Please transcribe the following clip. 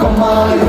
комарів.